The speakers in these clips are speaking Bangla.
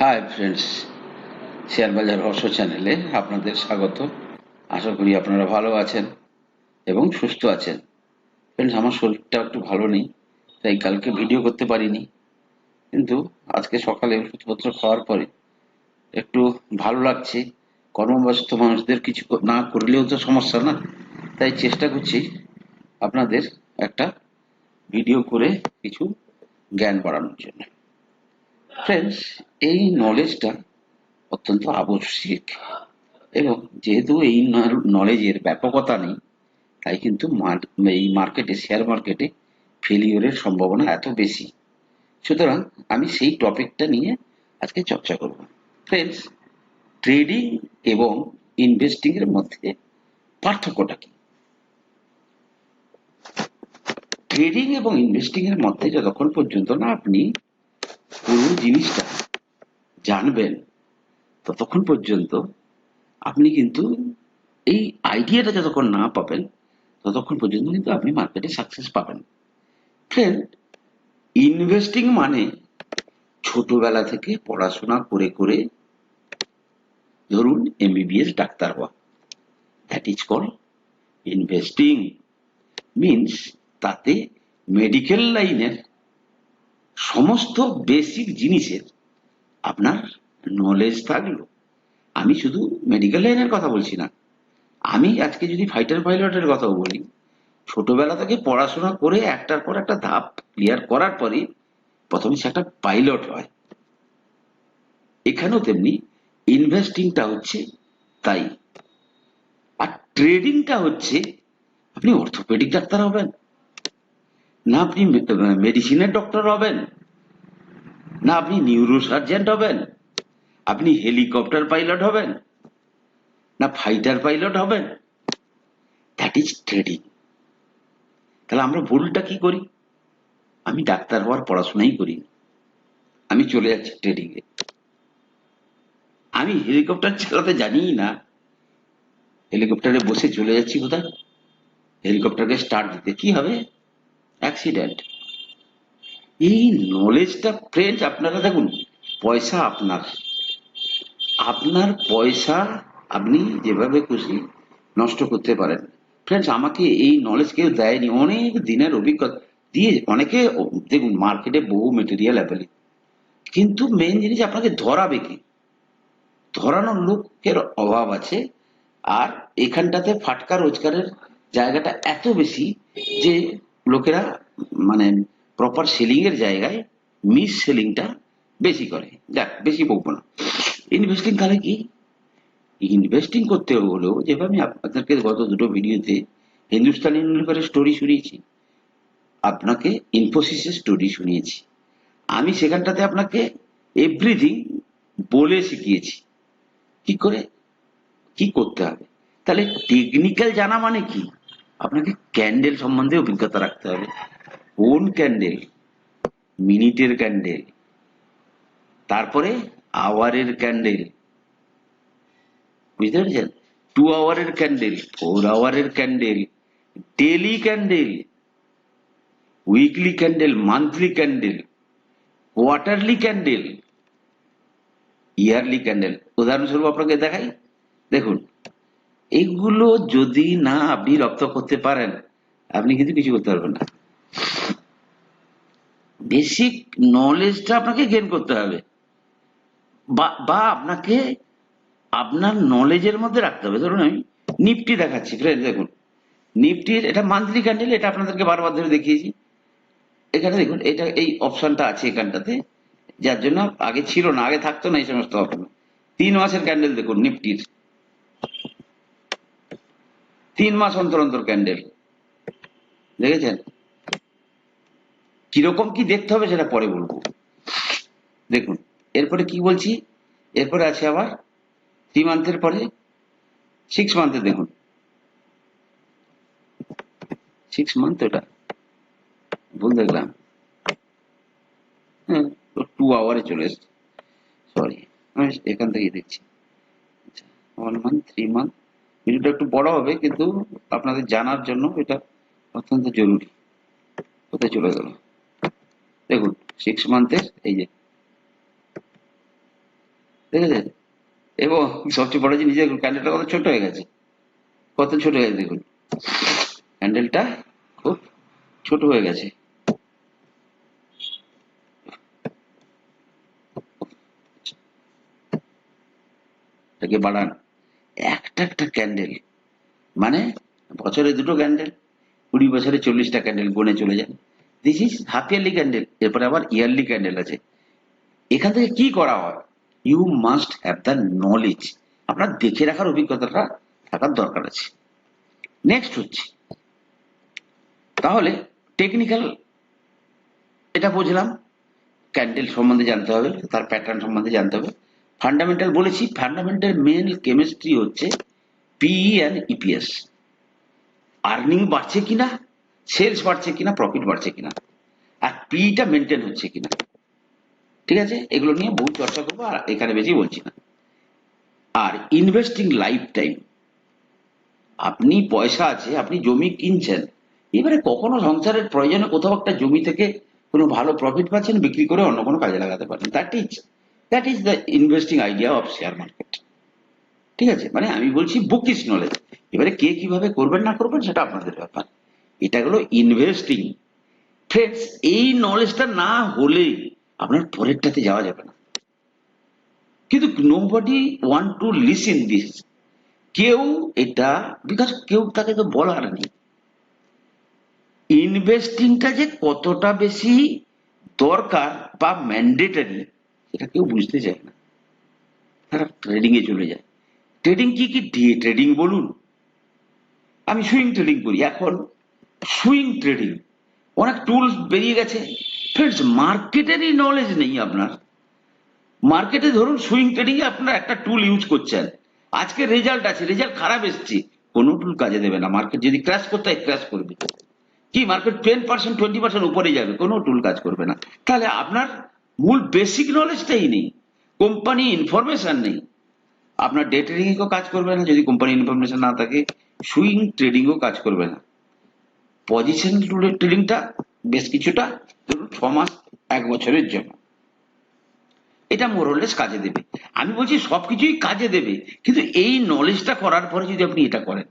হাই ফ্রেন্ডস শেয়ার বাজার রহস্য চ্যানেলে আপনাদের স্বাগত। আশা করি আপনারা ভালো আছেন এবং সুস্থ আছেন। ফ্রেন্ডস আমার শরীরটা একটু ভালো নেই, তাই কালকে ভিডিও করতে পারিনি। কিন্তু আজকে সকালে ওষুধপত্র খাওয়ার পরে একটু ভালো লাগছে। কর্মব্যস্ত মানুষদের কিছু না করলেও তো সমস্যা না। তাই চেষ্টা করছি আপনাদের একটা ভিডিও করে কিছু জ্ঞান বাড়ানোর জন্য। ফ্রেন্ডস এই নলেজটা অত্যন্ত আবশ্যিক। এবং যেহেতু এই নলেজের ব্যাপকতা নেই, তাই কিন্তু এই মার্কেটে শেয়ার মার্কেটে ফেলিওরের সম্ভাবনা এত বেশি। সুতরাং আমি সেই টপিকটা নিয়ে আজকে চর্চা করব। ফ্রেন্ডস ট্রেডিং এবং ইনভেস্টিং এর মধ্যে পার্থক্যটা কি? ট্রেডিং এবং ইনভেস্টিং এর মধ্যে যতক্ষণ পর্যন্ত না আপনি পুরো জিনিসটা জানবেন, ততক্ষণ পর্যন্ত আপনি কিন্তু এই আইডিয়াটা যতক্ষণ না পাবেন, ততক্ষণ পর্যন্ত কিন্তু আপনি মার্কেটে সাকসেস পাবেন। ফ্রেন্ড ইনভেস্টিং মানে ছোটবেলা থেকে পড়াশোনা করে করে ধরুন এমবিবিএস ডাক্তার হওয়া। That is call investing means তাতে মেডিকেল লাইনের সমস্ত বেসিক জিনিসের আপনার নলেজ থাকল। আমি শুধু মেডিকেল লাইনের কথা বলছি না। আমি আজকে যদি ফাইটার পাইলটের কথা বলি, ছোটবেলা থেকে পড়াশোনা করে একটার পর একটা ধাপ ক্লিয়ার করার পরে প্রথমে সে একটা পাইলট হয়। এখানেও তেমনি ইনভেস্টিংটা হচ্ছে তাই। আর ট্রেডিংটা হচ্ছে আপনি অর্থোপেডিক ডাক্তার হবেন না আপনি মেডিসিনের ডক্টর হবেন, না আপনি নিউরো সার্জেন্ট হবেন, আপনি হেলিকপ্টার পাইলট হবেন, না ফাইটার পাইলট হবেন। দ্যাট ইজ ট্রেডিং তাহলে আমরা ভুলটা কি করি? আমি ডাক্তার হওয়ার পড়াশোনাই করি আমি চলে যাচ্ছি ট্রেডিং এ। আমি হেলিকপ্টার চালাতে জানিই না। হেলিকপ্টারে বসে চলে যাচ্ছি কোথায়? হেলিকপ্টারকে স্টার্ট দিতে। কি হবে? অ্যাক্সিডেন্ট এই নলেজটা ফ্রেন্ডস আপনারা দেখুন, পয়সা আপনার। আপনার পয়সা আপনি যেভাবে খুশি নষ্ট করতে পারেন। ফ্রেন্ডস আমাকে এই নলেজ কেউ দেয়নি, অনেক দিনের অভিজ্ঞতা দিয়ে অনেকে, দেখুন মার্কেটে বহু মেটেরিয়াল অ্যাভেলেবল কিন্তু মেন জিনিস আপনাকে ধরাবে কি? ধরানোর লোকের অভাব আছে, আর এখানটাতে ফাটকা রোজগারের জায়গাটা এত বেশি যে লোকেরা মানে প্রপার সেলিং এর জায়গায় মিস সেলিংটা বেশি করে। যাক, বেশি বকবো না। ইনভেস্টিং তাহলে কি? ইনভেস্টিং করতে হলেও যেভাবে আমি আপনাদেরকে গত দুটো ভিডিওতে হিন্দুস্তান ইউনিলিভারের স্টোরি শুনিয়েছি, আপনাকে ইনফোসিসের স্টোরি শুনিয়েছি। আমি সেখানটাতে আপনাকে এভরিথিং বলে শিখিয়েছি। কি করে? কি করতে হবে? তাহলে টেকনিক্যাল জানা মানে কি? আপনাকে ক্যান্ডেল সম্বন্ধে অভিজ্ঞতা রাখতে হবে। কোন ক্যান্ডেল মিনিটের ক্যান্ডেল তারপরে আওয়ারের ক্যান্ডেল বুঝতে পেরেছেন? টু আওয়ারের candle four আওয়ারের candle daily candle weekly candle monthly candle quarterly candle yearly candle উদাহরণস্বরূপ আপনাকে দেখাই। দেখুন এইগুলো যদি না আপনি রপ্ত করতে পারেন, আপনি কিন্তু কিছু করতে পারবেন না। বেসিক নলেজটা আপনাকে গেন করতে হবে। বা বা আপনাকে আপনার নলেজের মধ্যে রাখতে হবে। ধরুন আমি নিফটি দেখাচ্ছি ফ্রেন্ড দেখুন। নিফটির এটা মান্থলি ক্যান্ডেল এটা আপনাদেরকে বারবার ধরে দেখিয়েছি। এখানে দেখুন, এটা এই অপশনটা আছে এখানটাতে, যার জন্য আগে ছিল না, আগে থাকতো না এই সমস্ত অপশন তিন মাসের ক্যান্ডেল দেখুন, নিফটির। তিন মাস অন্তর অন্তর ক্যান্ডেল দেখেছেন? কীরকম কি দেখতে হবে সেটা পরে বলব। দেখুন, এরপরে কি বলছি? এরপরে আছে আবার থ্রি মান্থের পরে সিক্স মান্থে দেখুন। সিক্স মান্থ ওটা ভুল দেখলাম। হ্যাঁ টু আওয়ারে চলে এসছে। সরি আমি এখান থেকে দেখছি। ওয়ান মান্থ থ্রি মান্থ ভিডিওটা একটু বড় হবে, কিন্তু আপনাদের জানার জন্য এটা অত্যন্ত জরুরি। কোথায় চলে গেল? দেখুন সিক্স মান্থের এই যে। দেখেছেন? এবং সবচেয়ে বড় জিনিস দেখুন ক্যান্ডেলটা কত ছোট হয়ে গেছে। কত ছোট হয়ে গেছে দেখুন। ক্যান্ডেলটা খুব ছোট হয়ে গেছে। এটাকে বাড়ান। একটা একটা ক্যান্ডেল মানে বছরে দুটো ক্যান্ডেল কুড়ি বছরে চল্লিশটা ক্যান্ডেল গনে চলে যান this is half yearly candle এরপরে আবার ইয়ারলি ক্যান্ডেল আছে। এখান থেকে কি করা হয়? You must have the knowledge আপনার দেখে রাখার অভিজ্ঞতাটা থাকার দরকার আছে। নেক্সট হচ্ছে। তাহলে টেকনিক্যাল এটা বুঝলাম। ক্যান্ডেল সম্বন্ধে জানতে হবে, তার প্যাটার্ন সম্বন্ধে জানতে হবে। ফান্ডামেন্টাল বলেছি ফান্ডামেন্টাল মেন কেমিস্ট্রি হচ্ছে পিই অ্যান্ড ইপিএস আর্নিং বাড়ছে কিনা সেলস বাড়ছে কিনা প্রফিট বাড়ছে কিনা, আর পিটা মেনটেন হচ্ছে কিনা। ঠিক আছে? এগুলো নিয়ে বহু চর্চা করব, আর এখানে বেশি বলছি না। আর ইনভেস্টিং লাইফ টাইম আপনি পয়সা আছে, আপনি জমি কিনছেন, এবারে কখনো সংসারের প্রয়োজনে কোথাও একটা জমি থেকে কোনো ভালো প্রফিট পাচ্ছেন, বিক্রি করে অন্য কোনো কাজে লাগাতে পারেন that is that is the investing idea of share market ঠিক আছে? মানে আমি বলছি বুকিস নলেজ এবারে কে কীভাবে করবেন না করবেন সেটা আপনাদের ব্যাপার। এটা হলো ইনভেস্টিং ফ্রেন্ডস এই নলেজটা না হলে আপনার পরেরটাতে যাওয়া যাবে না। কিন্তু nobody want to listen this কেউ এটা বিকজ কেউ তাকে তো বলার নেই। ইনভেস্টিংটা যে কতটা বেশি দরকার বা ম্যান্ডেটারি সেটা কেউ বুঝতে চায় না। তারা ট্রেডিং এ চলে যায়। ট্রেডিং কি কি? ডে ট্রেডিং বলুন। আমি সুইং ট্রেডিং করি। এখন সুইং ট্রেডিং অনেক টুলস বেরিয়ে গেছে। ফ্রেন্ডস মার্কেটেরই নলেজ নেই আপনার। মার্কেটে ধরুন সুইং ট্রেডিং এ আপনার একটা টুল ইউজ করছেন। আজকে রেজাল্ট আছে রেজাল্ট খারাপ এসছে। কোনো টুল কাজে দেবে না। মার্কেট যদি ক্র্যাশ করতে হয় ক্র্যাশ করবে। কি? Market ten percent twenty percent উপরে যাবে। কোনো টুল কাজ করবে না। তাহলে আপনার মূল বেসিক নলেজটাই নেই। কোম্পানি ইনফরমেশন নেই। আপনার ডে ট্রেডিংও কাজ করবে না, যদি কোম্পানি ইনফরমেশন না থাকে সুইং ট্রেডিংও কাজ করবে না। পজিশন ট্রেডিংটা বেশ কিছুটা, ধরুন, ছ মাস, এক বছরের জন্য। এটা মোরলেস কাজে দেবে। আমি বলছি সবকিছুই কাজে দেবে, কিন্তু এই নলেজটা করার পরে যদি আপনি এটা করেন,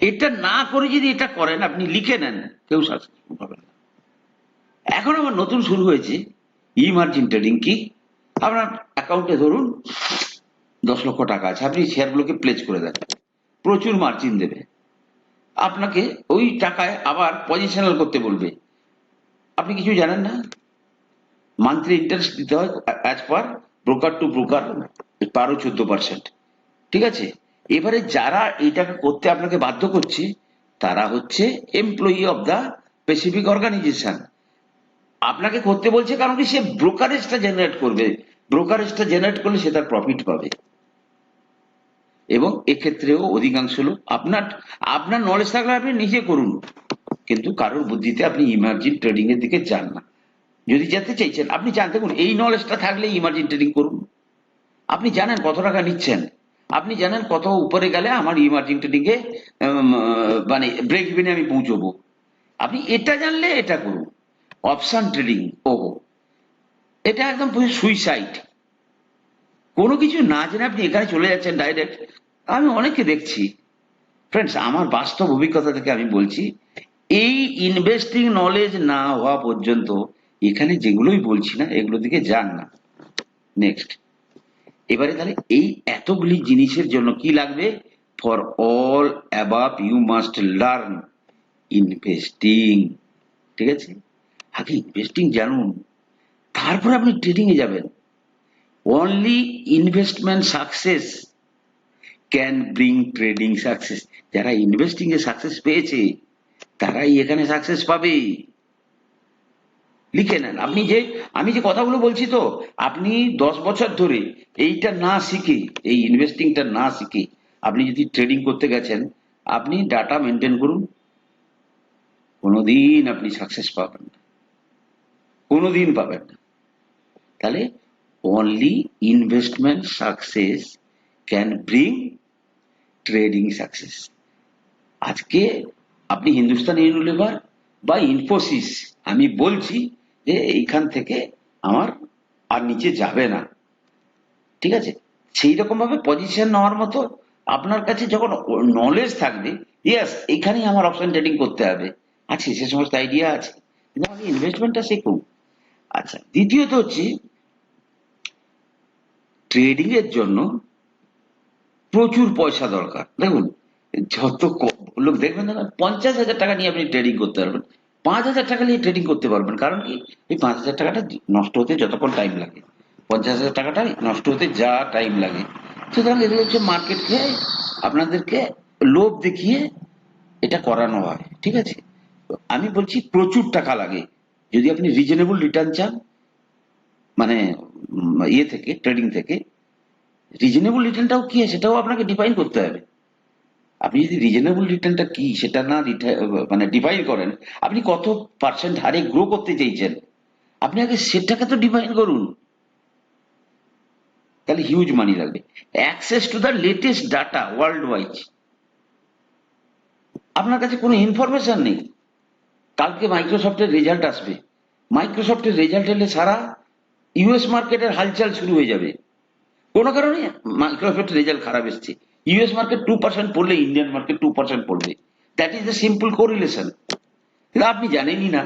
এটা না করে যদি এটা করেন, আপনি লিখে নেন, কেউ সাকসেসফুল হবে না। এখন আমার নতুন শুরু হয়েছে ইমার্জিন ট্রেডিং কি? আপনার অ্যাকাউন্টে ধরুন দশ লক্ষ টাকা আছে। আপনি শেয়ারগুলোকে প্লেস করে দেন। প্রচুর মার্জিন দেবে। আপনাকে ওই টাকায় আবার পজিশনাল করতে বলবে। আপনি কিছু জানেন না? মান্থলি ইন্টারেস্ট দিতে হয় as per broker to broker বারো চোদ্দ পার্সেন্ট ঠিক আছে? এবারে যারা এইটাকে করতে আপনাকে বাধ্য করছে, তারা হচ্ছে employee of the specific organisation আপনাকে করতে বলছে কারণ কি সে ব্রোকারেজটা জেনারেট করবে। ব্রোকারেজটা জেনারেট করলে সে তার প্রফিট পাবে। এবং এক্ষেত্রেও অধিকাংশ লোক আপনার আপনার নলেজ থাকলে আপনি নিজে করুন। কিন্তু কারোর বুদ্ধিতে আপনি ইমার্জিন ট্রেডিং এর দিকে যান না। যদি যেতে চাইছেন, আপনি জানতে পারুন এই নলেজটা থাকলে ইমার্জিন ট্রেডিং করুন। আপনি জানেন কত টাকা নিচ্ছেন। আপনি জানেন কত উপরে গেলে আমার ইমার্জিং ট্রেডিং এ মানে ব্রেক ইভেনে আমি পৌঁছবো। আপনি এটা জানলে এটা করুন। অপশন ট্রেডিং ওহো। এটা একদম সুইসাইড কোনো কিছু না জেনে আপনি এখানে চলে যাচ্ছেন ডাইরেক্ট আমি অনেককে দেখছি। ফ্রেন্ডস আমার বাস্তব অভিজ্ঞতা থেকে আমি বলছি, এই ইনভেস্টিং নলেজ না হওয়া পর্যন্ত এখানে যেগুলোই বলছি না, এগুলো দিকে যান না। নেক্সট এবারে তাহলে এই এতগুলি জিনিসের জন্য কি লাগবে? For all above you must learn investing ঠিক আছে? আগে ইনভেস্টিং জানুন। তারপরে আপনি ট্রেডিং এ যাবেন। Only investment success can bring trading success যারা ইনভেস্টিং এ সাকসেস পেয়েছে, তারাই এখানে সাকসেস পাবে। লিখে নেন। আপনি যে, আমি যে কথাগুলো বলছি তো, আপনি দশ বছর ধরে এইটা না শিখে, এই ইনভেস্টিংটা না শিখে আপনি যদি ট্রেডিং করতে গেছেন, আপনি ডাটা মেনটেন করুন। কোনোদিন আপনি সাকসেস পাবেন না। কোনোদিন পাবেন না। তাহলে only investment success can bring trading success আজকে আপনি হিন্দুস্তান ইউনিলিভার বা ইনফোসিস আমি বলছি যে এইখান থেকে আমার আর নিচে যাবে না। ঠিক আছে? সেই রকম ভাবে পজিশন নেওয়ার মতো আপনার কাছে যখন নলেজ থাকবে ইয়াস এখানেই আমার অপশন ট্রেডিং করতে হবে। আছে, সে সমস্ত আইডিয়া আছে। কিন্তু আমাকে ইনভেস্টমেন্টটা শিখুন আচ্ছা দ্বিতীয়ত হচ্ছে ট্রেডিং এর জন্য প্রচুর পয়সা দরকার। দেখুন, যত লোক দেখবেন না পঞ্চাশ হাজার টাকা নিয়ে আপনি ট্রেডিং করতে পারবেন। পাঁচ হাজার টাকা নিয়ে ট্রেডিং করতে পারবেন, কারণ কি এই পাঁচ হাজার টাকাটা নষ্ট হতে যতক্ষণ টাইম লাগে। পঞ্চাশ হাজার টাকাটা নষ্ট হতে যা টাইম লাগে। সুতরাং এগুলো হচ্ছে মার্কেটকে আপনাদেরকে লোভ দেখিয়ে এটা করানো হয়, ঠিক আছে? আমি বলছি প্রচুর টাকা লাগে। যদি আপনি রিজনেবল রিটার্ন চান মানে ইয়ে থেকে ট্রেডিং থেকে রিজনেবল রিটার্নটাও কি সেটাও আপনাকে ডিফাইন করতে হবে। আপনি যদি রিজনেবল রিটার্নটা কি, সেটা না মানে ডিফাইন করেন, আপনি কত পার্সেন্ট হারে গ্রো করতে চাইছেন, আপনি আগে সেটাকে তো ডিফাইন করুন। তাহলে হিউজ মানি লাগবে। Access to the latest data world wise আপনার কাছে কোনো ইনফরমেশন নেই। কালকে মাইক্রোসফটের রেজাল্ট আসবে। মাইক্রোসফটের রেজাল্ট এলে সারা ইউএস মার্কেটের হালচাল শুরু হয়ে যাবে। কোনো কারণে মাইক্রোসফটের রেজাল্ট খারাপ এসছে। ইউএস মার্কেট টু পার্সেন্ট পড়লে, ইন্ডিয়ান মার্কেট টু পার্সেন্ট পড়বে। That is the simple correlation কিন্তু আপনি জানেনই না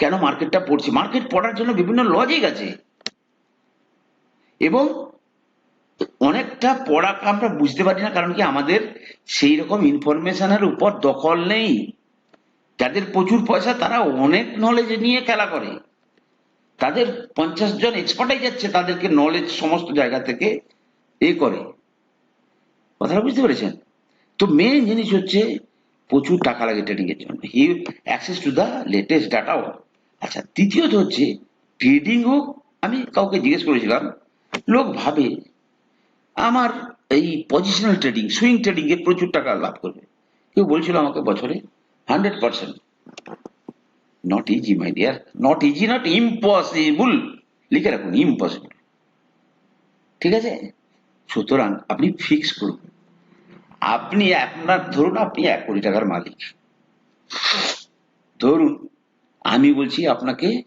কেন মার্কেটটা পড়ছে। মার্কেট পড়ার জন্য বিভিন্ন লজিক আছে। এবং অনেকটা পড়া আমরা বুঝতে পারি না, কারণ কি আমাদের সেই রকম ইনফরমেশনের উপর দখল নেই। যাদের প্রচুর পয়সা, তারা অনেক নলেজ নিয়ে খেলা করে। তাদের পঞ্চাশ জন এক্সপার্টাই যাচ্ছে তাদেরকে নলেজ সমস্ত জায়গা থেকে এ করে। কথাটা বুঝতে পেরেছেন? তো মেন জিনিস হচ্ছে প্রচুর টাকা লাগে ট্রেডিং এর জন্য। He access to the latest ডাটাও আচ্ছা দ্বিতীয়ত হচ্ছে ট্রেডিং হোক, আমি কাউকে জিজ্ঞেস করেছিলাম, লোক ভাবে, আমার এই পজিশনাল ট্রেডিং সুইং ট্রেডিং এ প্রচুর টাকা লাভ করবে। কেউ বলছিল আমাকে বছরে hundred percent not easy my dear not easy not impossible লিখে রাখুন ইম্পসিবল ঠিক আছে? সুতরাং আপনি ফিক্স করুন। আপনি আপনার ধরুন আপনি এক কোটি টাকার মালিক। ধরুন, আমি বলছি আপনাকে,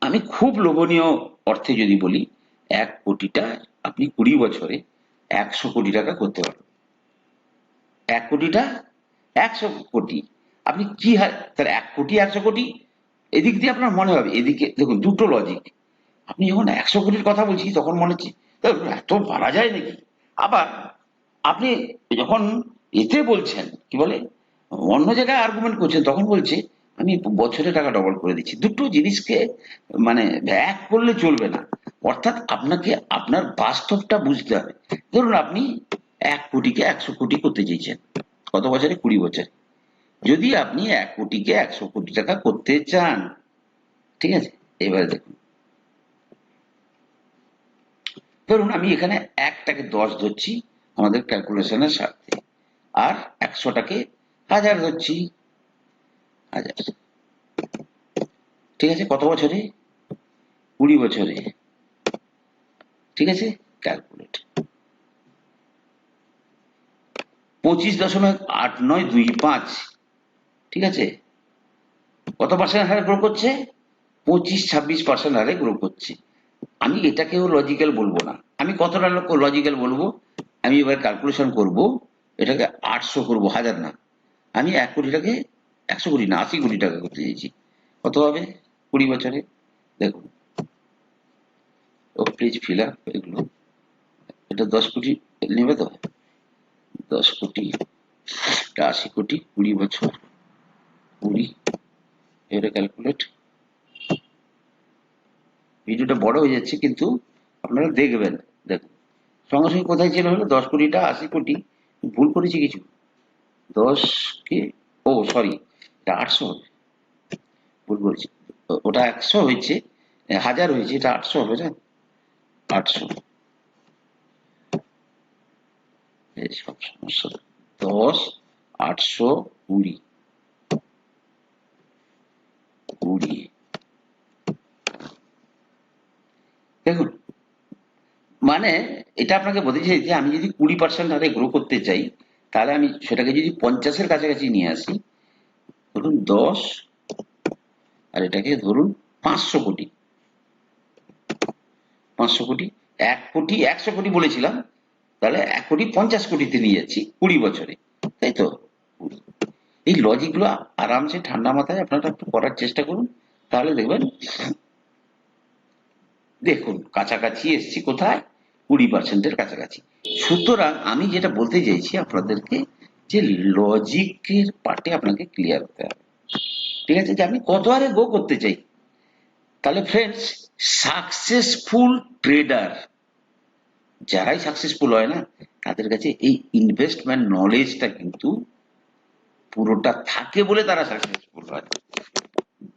আমি খুব লোভনীয় অর্থে যদি বলি, এক কোটিটা আপনি কুড়ি বছরে একশো কোটি টাকা করতে পারবেন। এক কোটিটা একশো কোটি। আপনি কি তাহলে এক কোটি একশো কোটি? এদিক দিয়ে আপনার মনে হবে এদিকে দেখুন দুটো লজিক আপনি যখন একশো কোটির কথা বলছি তখন মনে হচ্ছে "এ, এত পারা যায় নাকি? আবার আপনি যখন এতে বলছেন কি বলে অন্য জায়গায় আর্গুমেন্ট করছেন তখন বলছে আমি বছরে টাকা ডবল করে দিচ্ছি। দুটো জিনিসকে মানে এক করলে চলবে না। অর্থাৎ আপনাকে আপনার বাস্তবটা বুঝতে হবে। ধরুন আপনি এক কোটিকে একশো কোটি করতে চেয়েছেন কত বছরে? কুড়ি বছর। যদি আপনি এক কোটিকে একশো কোটি টাকা করতে চান, ঠিক আছে? এবারে দেখুন। ধরুন আমি এখানে একটাকে দশ ধরছি, আমাদের ক্যালকুলেশনের স্বার্থে আর একশোটাকে হাজার ধরছি। হাজার। ঠিক আছে? কত বছরে? কুড়ি বছরে। ঠিক আছে? ক্যালকুলেট পঁচিশ দশমিক আট নয় দুই পাঁচ। ঠিক আছে? কত পার্সেন্ট হারে গ্রো করছে পঁচিশ ছাব্বিশ পার্সেন্ট হারে গ্রো করছে আমি এটাকেও লজিক্যাল বলব না। আমি কতটা লজিক্যাল বলব? আমি এবার ক্যালকুলেশন করব। এটাকে আটশো করব, হাজার না। আমি এক কোটি টাকে, একশো কোটি না, আশি কোটি টাকা করতে চাইছি। কত হবে? কুড়ি বছরে। দেখুন। ও প্লিজ ফিল আপ এগুলো এটা দশ কোটি নেবে তো? দশ কোটি, আশি কোটি, কুড়ি বছর, কুড়ি এটা ক্যালকুলেট ভিডিওটা বড় হয়ে যাচ্ছে, কিন্তু আপনারা দেখবেন, দেখুন। সঙ্গে সঙ্গে কোথায় ছিল হলো? দশ কোটিটা, আশি কোটি। ভুল করেছি কিছু? দশ কে ও সরি এটা আটশো হবে। ভুল করেছি। ওটা একশো হয়েছে হাজার হয়েছে, এটা আটশো হবে না? আটশো। আটশো কুড়ি। দেখুন মানে এটা আপনাকে বলতে চাই যে আমি যদি কুড়ি পার্সেন্ট হারে গ্রো করতে চাই, তাহলে আমি সেটাকে যদি পঞ্চাশের কাছাকাছি নিয়ে আসি, ধরুন দশ, আর এটাকে ধরুন পাঁচশো কোটি। পাঁচশো কোটি, এক কোটি, একশো কোটি বলেছিলাম তাহলে এক কোটি, পঞ্চাশ কোটিতে নিয়ে যাচ্ছি, কুড়ি বছরে, তাই তো। এই লজিকগুলো আরামসে ঠান্ডা মাথায় আপনারা একটু করার চেষ্টা করুন, তাহলে দেখবেন, দেখুন, কাছাকাছি এসছি কোথায়? কুড়ি পার্সেন্টের কাছাকাছি। সুতরাং আমি যেটা বলতে চাইছি আপনাদেরকে, যে লজিকের পার্টে আপনাকে ক্লিয়ার হতে হবে। ঠিক আছে? যে আমি কত হারে গো করতে চাই? তাহলে ফ্রেন্ডস সাকসেসফুল ট্রেডার যারাই সাকসেসফুল হয় না, তাদের কাছে এই ইনভেস্টমেন্ট নলেজটা কিন্তু পুরোটা থাকে বলে তারা সাকসেসফুল হয়।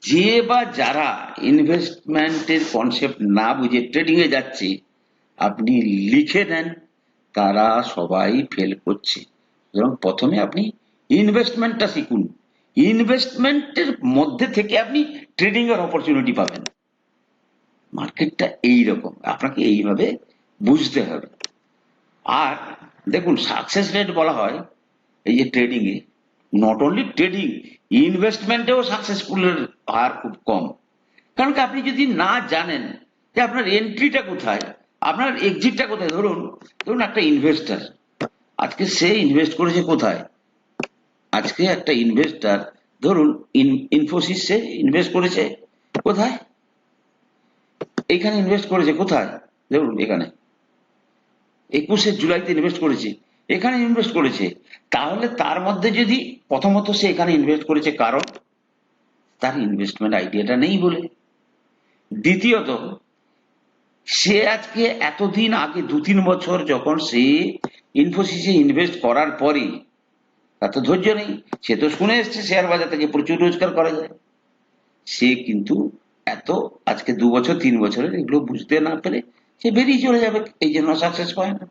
যে বা যারা ইনভেস্টমেন্টের কনসেপ্ট না বুঝে ট্রেডিং এ যাচ্ছে, আপনি লিখে দেন, তারা সবাই ফেল করছে। সুতরাং প্রথমে আপনি ইনভেস্টমেন্টটা শিখুন। ইনভেস্টমেন্টের মধ্যে থেকে আপনি ট্রেডিং এর অপরচুনিটি পাবেন। মার্কেটটা এই রকম আপনাকে এইভাবে বুঝতে হবে। আর দেখুন সাকসেস রেট বলা হয় এই যে ট্রেডিং এ নট অনলি ট্রেডিং ইনভেস্টমেন্টেও সাকসেসফুলের হার খুব কম। কারণ কি, আপনি যদি না জানেন যে আপনার এন্ট্রিটা কোথায়, আপনার এক্সিটটা কোথায়, ধরুন ধরুন একটা ইনভেস্টার আজকে সে ইনভেস্ট করেছে কোথায়? আজকে একটা ইনভেস্টার ধরুন ইনফোসিস সে ইনভেস্ট করেছে কোথায়? এইখানে ইনভেস্ট করেছে কোথায়? ধরুন, এখানে। একুশে জুলাইতে ইনভেস্ট করেছে। এখানে ইনভেস্ট করেছে। তাহলে তার মধ্যে যদি প্রথমত সে এখানে ইনভেস্ট করেছে কারণ? তার ইনভেস্টমেন্ট আইডিয়াটা নেই বলে। দ্বিতীয়ত, সে আজকে এতদিন আগে দু তিন বছর যখন সে ইনফোসিসে ইনভেস্ট করার পরে, তার তো ধৈর্য নেই। সে তো শুনে এসছে শেয়ার বাজার থেকে প্রচুর রোজগার করা যায়। সে কিন্তু এত, আজকে দু বছর, তিন বছরের, এগুলো বুঝতে না পেরে সে বেরিয়ে চলে যাবে, এই জন্য সাকসেস পায় না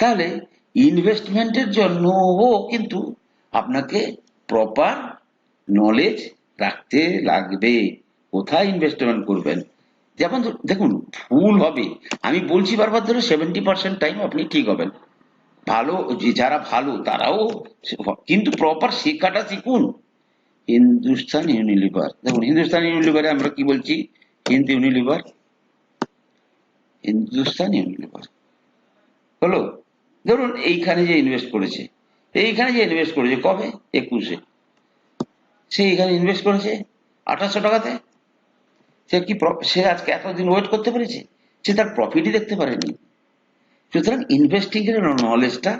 তাহলে ইনভেস্টমেন্টের জন্যও কিন্তু আপনাকে প্রপার নলেজ রাখতে লাগবে। কোথায় ইনভেস্টমেন্ট করবেন? যেমন দেখুন, ভুল হবে। আমি বলছি বারবার ধরে সেভেন্টি পার্সেন্ট টাইম আপনি ঠিক হবেন। ভালো, যে যারা ভালো, তারাও কিন্তু প্রপার শিক্ষাটা শিখুন। হিন্দুস্তান ইউনিলিভার দেখুন, হিন্দুস্তান ইউনিলিভারে আমরা কি বলছি? হিন্দ ইউনিলিভার হিন্দুস্তান ইউনিলিভার হলো? ধরুন এইখানে যে ইনভেস্ট করেছে, এইখানে যে ইনভেস্ট করেছে, কবে? একুশে। সে এখানে ইনভেস্ট করেছে আঠাশশো টাকাতে? সে কি সে আজকে এতদিন ওয়েট করতে পেরেছে? সে তার প্রফিটই দেখতে পারেনি। সুতরাং ইনভেস্টিং এর নলেজটা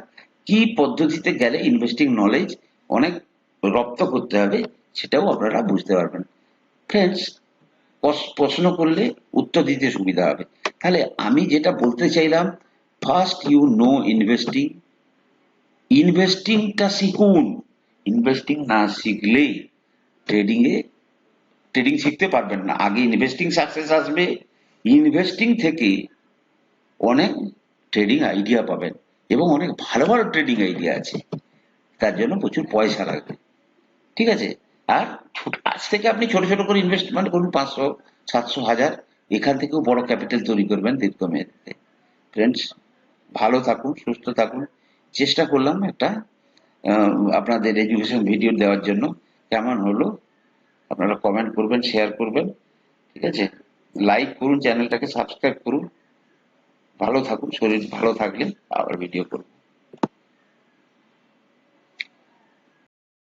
কি পদ্ধতিতে গেলে ইনভেস্টিং নলেজ অনেক রপ্ত করতে হবে, সেটাও আপনারা বুঝতে পারবেন। ফ্রেন্ডস প্রশ্ন করলে উত্তর দিতে সুবিধা হবে। তাহলে আমি যেটা বলতে চাইলাম ফার্স্ট ইউ নো ইনভেস্টিং ইনভেস্টিংটা শিখুন। ইনভেস্টিং না শিখলেই ট্রেডিং এ ট্রেডিং শিখতে পারবেন না। আগে ইনভেস্টিং সাকসেস আসবে। ইনভেস্টিং থেকে অনেক ট্রেডিং আইডিয়া পাবেন এবং অনেক ভালো ভালো ট্রেডিং আইডিয়া আছে। তার জন্য প্রচুর পয়সা লাগবে। ঠিক আছে? আর আজ থেকে আপনি ছোট ছোট করে ইনভেস্টমেন্ট করুন, পাঁচশো, সাতশো, হাজার। এখান থেকেও বড় ক্যাপিটাল তৈরি করবেন দীর্ঘমেয়াদে। ফ্রেন্ডস ভালো থাকুন, সুস্থ থাকুন। চেষ্টা করলাম একটা আপনাদের এডুকেশন ভিডিও দেওয়ার জন্য। কেমন হলো? আপনারা কমেন্ট করবেন শেয়ার করবেন। ঠিক আছে? লাইক করুন চ্যানেলটাকে সাবস্ক্রাইব করুন। ভালো থাকুন, শরীর ভালো থাকলে আবার ভিডিও করুন